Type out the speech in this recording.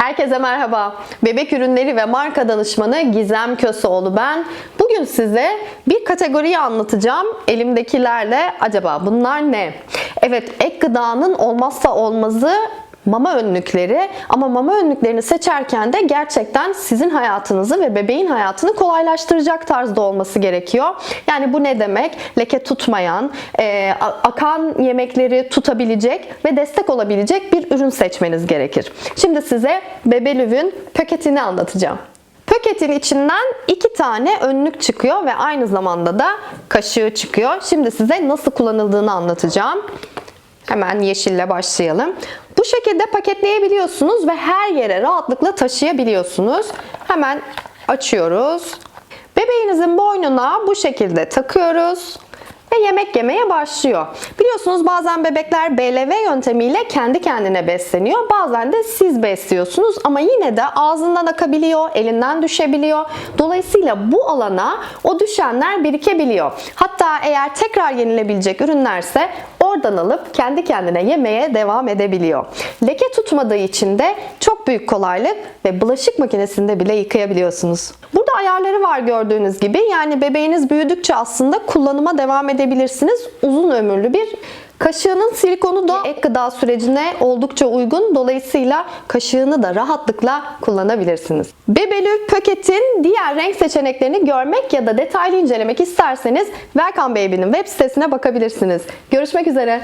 Herkese merhaba. Bebek ürünleri ve marka danışmanı Gizem Köseoğlu ben. Bugün size bir kategoriyi anlatacağım. Elimdekilerle acaba bunlar ne? Evet, ek gıdanın olmazsa olmazı mama önlükleri ama mama önlüklerini seçerken de gerçekten sizin hayatınızı ve bebeğin hayatını kolaylaştıracak tarzda olması gerekiyor. Yani bu ne demek? Leke tutmayan, e, akan yemekleri tutabilecek ve destek olabilecek bir ürün seçmeniz gerekir. Şimdi size Bebelüv'ün paketini anlatacağım. Paketin içinden iki tane önlük çıkıyor ve aynı zamanda da kaşığı çıkıyor. Şimdi size nasıl kullanıldığını anlatacağım. Hemen yeşille başlayalım. Bu şekilde paketleyebiliyorsunuz ve her yere rahatlıkla taşıyabiliyorsunuz. Hemen açıyoruz. Bebeğinizin boynuna bu şekilde takıyoruz ve yemek yemeye başlıyor. Biliyorsunuz bazen bebekler BLV yöntemiyle kendi kendine besleniyor. Bazen de siz besliyorsunuz ama yine de ağzından akabiliyor, elinden düşebiliyor. Dolayısıyla bu alana o düşenler birikebiliyor. Hatta eğer tekrar yenilebilecek ürünlerse oradan alıp kendi kendine yemeye devam edebiliyor. Leke tutmadığı için de çok büyük kolaylık ve bulaşık makinesinde bile yıkayabiliyorsunuz. Burada ayarları var gördüğünüz gibi. Yani bebeğiniz büyüdükçe aslında kullanıma devam edebilirsiniz. Uzun ömürlü bir Kaşığının silikonu da ek gıda sürecine oldukça uygun. Dolayısıyla kaşığını da rahatlıkla kullanabilirsiniz. Bebelü paketin diğer renk seçeneklerini görmek ya da detaylı incelemek isterseniz Welcome Baby'nin web sitesine bakabilirsiniz. Görüşmek üzere.